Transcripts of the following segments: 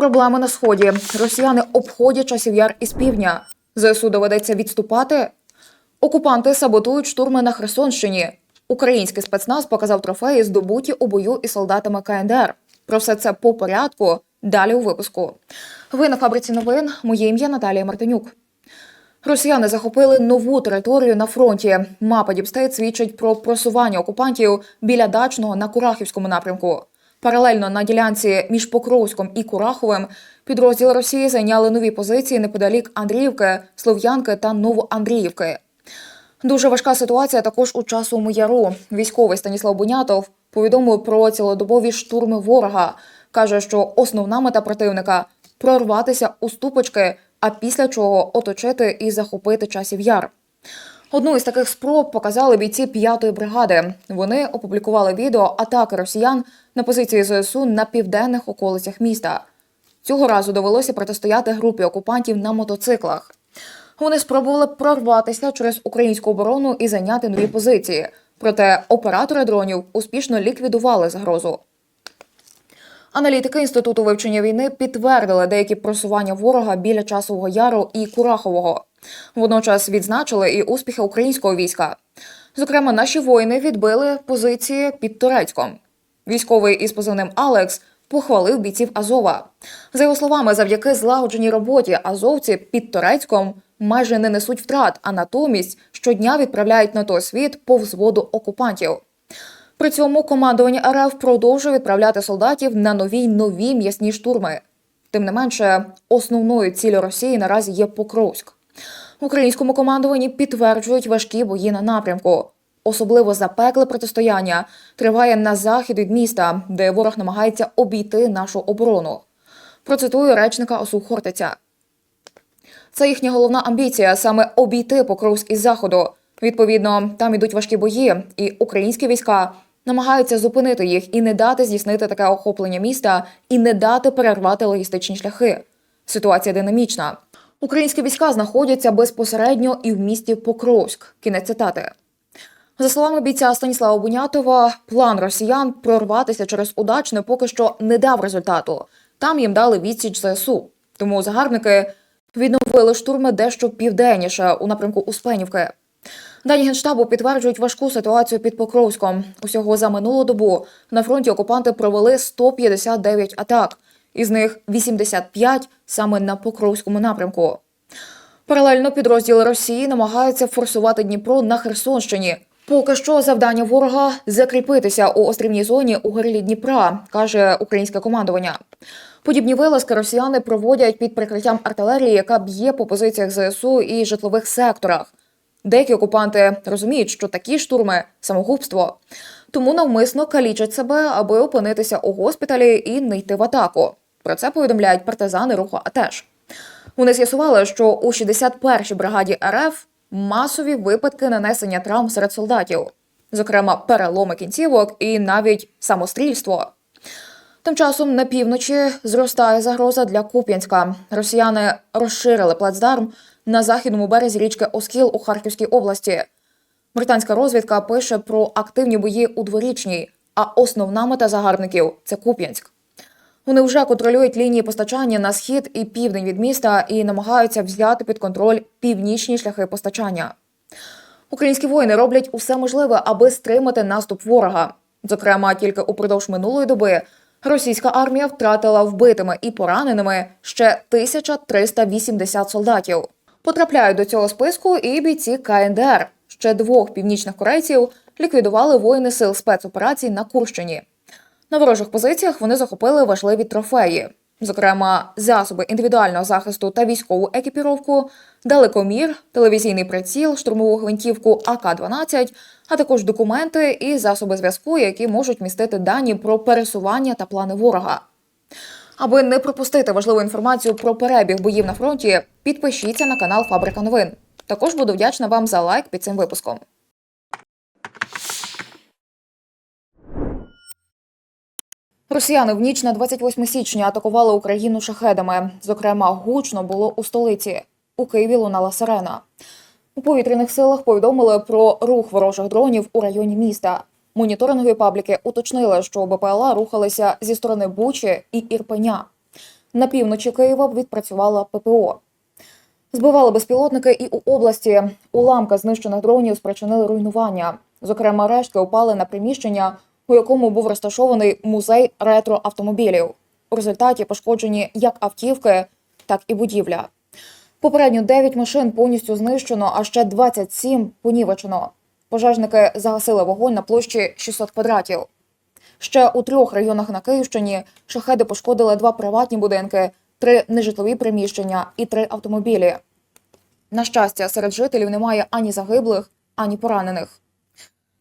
Проблеми на сході. Росіяни обходять часів яр із півдня. ЗСУ доведеться відступати. Окупанти саботують штурми на Херсонщині. Український спецназ показав трофеї, здобуті у бою із солдатами КНДР. Про все це по порядку. Далі у випуску. Ви на фабриці новин. Моє ім'я Наталія Мартинюк. Росіяни захопили нову територію на фронті. Мапа Діпстейт свідчить про просування окупантів біля дачного на Курахівському напрямку. Паралельно на ділянці між Покровськом і Кураховим підрозділи Росії зайняли нові позиції неподалік Андріївки, Слов'янки та Новоандріївки. Дуже важка ситуація також у часу яру. Військовий Станіслав Бунятов повідомив про цілодобові штурми ворога. каже, що основна мета противника прорватися у ступочки, а після чого оточити і захопити часів яр. Одну із таких спроб показали бійці 5-ї бригади. Вони опублікували відео атаки росіян на позиції ЗСУ на південних околицях міста. Цього разу довелося протистояти групі окупантів на мотоциклах. Вони спробували прорватися через українську оборону і зайняти нові позиції. Проте оператори дронів успішно ліквідували загрозу. Аналітики інституту вивчення війни підтвердили деякі просування ворога біля часового яру і Курахового. Водночас відзначили і успіхи українського війська. Зокрема, наші воїни відбили позиції під Турецьком. Військовий із позивним Алекс похвалив бійців Азова. За його словами, завдяки злагодженій роботі азовці під Турецьком майже не несуть втрат, а натомість щодня відправляють на той світ по взводу окупантів. При цьому командування РФ продовжує відправляти солдатів на нові й нові м'ясні штурми. Тим не менше, основною ціллю Росії наразі є Покровськ. В українському командуванні підтверджують важкі бої на напрямку. Особливо запекле протистояння триває на захід від міста, де ворог намагається обійти нашу оборону. Процитую речника ОСУ Хортиця. Це їхня головна амбіція саме обійти Покровськ із заходу. Відповідно, там ідуть важкі бої, і українські війська намагаються зупинити їх і не дати здійснити таке охоплення міста, і не дати перервати логістичні шляхи. Ситуація динамічна. Українські війська знаходяться безпосередньо і в місті Покровськ. Кінець цитати. За словами бійця Станіслава Бунятова, план росіян прорватися через удачне поки що не дав результату. Там їм дали відсіч ЗСУ. Тому загарбники відновили штурми дещо південніше у напрямку Успенівки. Дані генштабу підтверджують важку ситуацію під Покровськом. Усього за минулу добу на фронті окупанти провели 159 атак, із них 85 саме на Покровському напрямку. Паралельно підрозділи Росії намагаються форсувати Дніпро на Херсонщині. Поки що завдання ворога закріпитися у острівній зоні у горлі Дніпра, каже українське командування. Подібні вилазки росіяни проводять під прикриттям артилерії, яка б'є по позиціях ЗСУ і житлових секторах. Деякі окупанти розуміють, що такі штурми самогубство, тому навмисно калічать себе, аби опинитися у госпіталі і не йти в атаку. Про це повідомляють партизани руху АТЕШ. Вони з'ясували, що у 61-й бригаді РФ масові випадки нанесення травм серед солдатів, зокрема переломи кінцівок і навіть самострільство. Тим часом на півночі зростає загроза для Куп'янська. Росіяни розширили плацдарм на західному березі річки Оскіл у Харківській області. Британська розвідка пише про активні бої у дворічній, а основна мета загарбників це Куп'янськ. Вони вже контролюють лінії постачання на схід і південь від міста і намагаються взяти під контроль північні шляхи постачання. Українські воїни роблять усе можливе, аби стримати наступ ворога. Зокрема, тільки упродовж минулої доби російська армія втратила вбитими і пораненими ще 1380 солдатів. Потрапляють до цього списку і бійці КНДР. Ще двох північних корейців ліквідували воїни сил спецоперацій на Курщині. На ворожих позиціях вони захопили важливі трофеї, зокрема, засоби індивідуального захисту та військову екіпіровку, далекомір, телевізійний приціл, штурмову гвинтівку АК-12, а також документи і засоби зв'язку, які можуть містити дані про пересування та плани ворога. Аби не пропустити важливу інформацію про перебіг боїв на фронті, підпишіться на канал Фабрика новин. Також буду вдячна вам за лайк під цим випуском. Росіяни в ніч на 28 січня атакували Україну шахедами. Зокрема, гучно було у столиці. У Києві лунала сирена. У повітряних силах повідомили про рух ворожих дронів у районі міста. Моніторингові пабліки уточнили, що БПЛА рухалися зі сторони Бучі і Ірпеня. на півночі Києва відпрацювала ППО. Збивали безпілотники і у області. Уламка знищених дронів спричинили руйнування. Зокрема, рештки упали на приміщення, у якому був розташований музей ретроавтомобілів. У результаті пошкоджені як автівки, так і будівля. Попередньо 9 машин повністю знищено, а ще 27 понівечено. Пожежники загасили вогонь на площі 600 квадратів. Ще у трьох районах на Київщині шахеди пошкодили два приватні будинки, три нежитлові приміщення і три автомобілі. На щастя, серед жителів немає ані загиблих, ані поранених.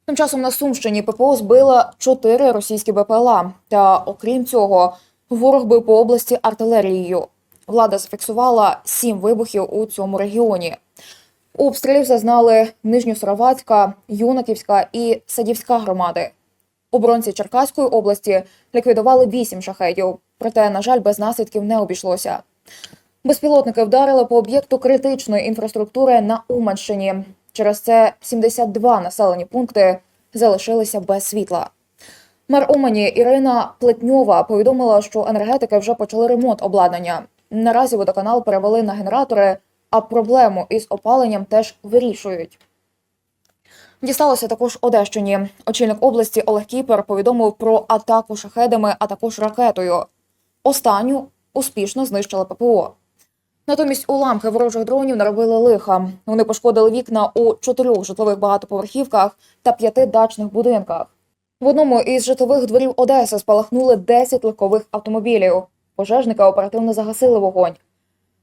Тим часом на Сумщині ППО збила чотири російські БПЛА. Та окрім цього, ворог бив по області артилерією. Влада зафіксувала сім вибухів у цьому регіоні. Обстрілів зазнали Нижньосоровацька, Юнаківська і Садівська громади. Оборонці Черкаської області ліквідували вісім шахедів, проте, на жаль, без наслідків не обійшлося. Безпілотники вдарили по об'єкту критичної інфраструктури на Уманщині. Через це 72 населені пункти залишилися без світла. Мер Умані Ірина Плетньова повідомила, що енергетики вже почали ремонт обладнання. Наразі водоканал перевели на генератори, а проблему із опаленням теж вирішують. Дісталося також Одещині. Очільник області Олег Кіпер повідомив про атаку шахедами, а також ракетою. Останню успішно знищила ППО. Натомість уламки ворожих дронів наробили лиха. Вони пошкодили вікна у чотирьох житлових багатоповерхівках та п'яти дачних будинках. В одному із житлових дворів Одеси спалахнули 10 легкових автомобілів. Пожежники оперативно загасили вогонь.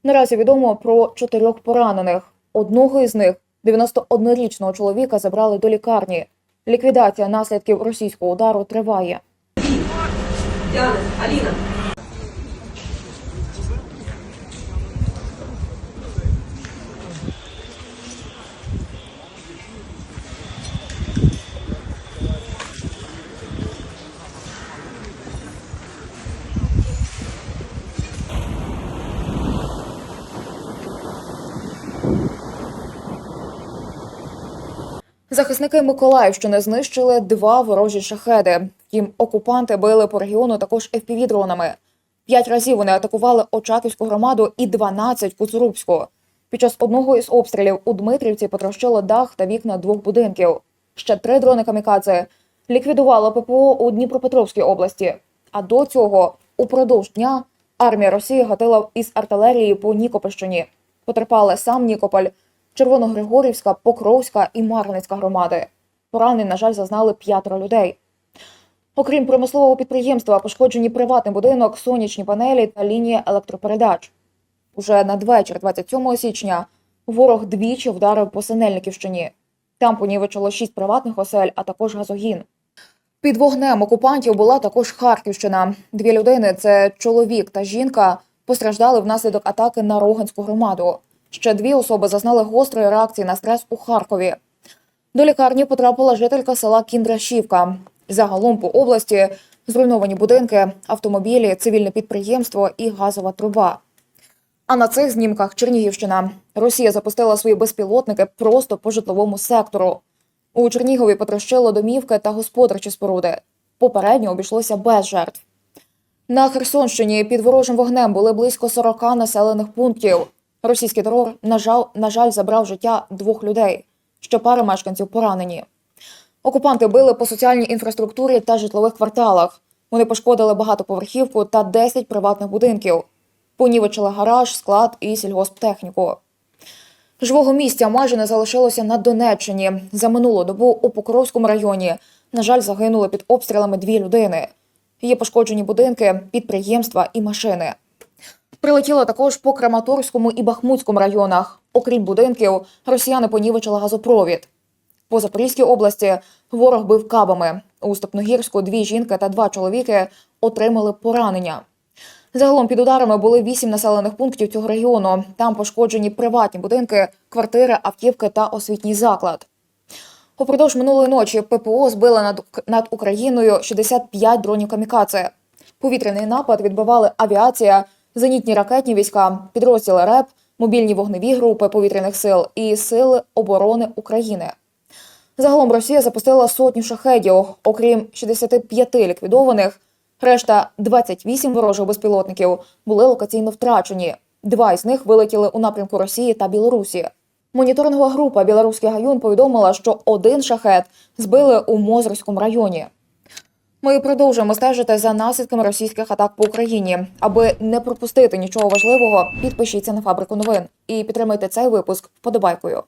Наразі відомо про чотирьох поранених. Одного із них, 91-річного чоловіка, забрали до лікарні. Ліквідація наслідків російського удару триває. Алина. Захисники Миколаївщини знищили два ворожі шахеди. Втім, окупанти били по регіону також FPV-дронами. П'ять разів вони атакували Очаківську громаду і 12 – Куцурубську. Під час одного із обстрілів у Дмитрівці потрощило дах та вікна двох будинків. Ще три дрони камікадзе ліквідувало ППО у Дніпропетровській області. А до цього упродовж дня армія Росії гатила із артилерії по Нікопольщині. Потерпали сам Нікополь, Червоногригорівська, Покровська і Марницька громади. Поранень, на жаль, зазнали п'ятеро людей. Окрім промислового підприємства, пошкоджені приватний будинок, сонячні панелі та лінія електропередач. Уже надвечір 27 січня ворог двічі вдарив по Синельниківщині. Там понівечило шість приватних осель, а також газогін. Під вогнем окупантів була також Харківщина. Дві людини це чоловік та жінка постраждали внаслідок атаки на Роганську громаду. Ще дві особи зазнали гострої реакції на стрес у Харкові. До лікарні потрапила жителька села Кіндрашівка. Загалом по області зруйновані будинки, автомобілі, цивільне підприємство і газова труба. А на цих знімках Чернігівщина. Росія запустила свої безпілотники просто по житловому сектору. У Чернігові потрощило домівки та господарчі споруди. Попередньо обійшлося без жертв. На Херсонщині під ворожим вогнем були близько 40 населених пунктів. Російський терор, на жаль, на жаль, забрав життя двох людей. Ще пара мешканців поранені. Окупанти били по соціальній інфраструктурі та житлових кварталах. Вони пошкодили багатоповерхівку та 10 приватних будинків. Понівечили гараж, склад і сільгосптехніку. Живого місця майже не залишилося на Донеччині. За минулу добу у Покровському районі, на жаль, загинули під обстрілами дві людини. Є пошкоджені будинки, підприємства і машини. Прилетіло також по Краматорському і Бахмутському районах. Окрім будинків, росіяни понівечили газопровід. По Запорізькій області ворог бив кабами. У Степногірську дві жінки та два чоловіки отримали поранення. Загалом під ударами були вісім населених пунктів цього регіону. Там пошкоджені приватні будинки, квартири, автівки та освітній заклад. Упродовж минулої ночі ППО збила над, над Україною 65 дронів камікадзе. Повітряний напад відбивали авіація, зенітні ракетні війська, підрозділи РЕП, мобільні вогневі групи повітряних сил і Сили оборони України. Загалом Росія запустила сотню шахедів. Окрім 65 ліквідованих, Решта 28 ворожих безпілотників були локаційно втрачені. Два із них вилетіли у напрямку Росії та Білорусі. Моніторингова група Білоруський гаюн повідомила, що один шахет збили у Мозорському районі. Ми продовжуємо стежити за наслідками російських атак по Україні. Аби не пропустити нічого важливого, підпишіться на фабрику новин і підтримайте цей випуск вподобайкою.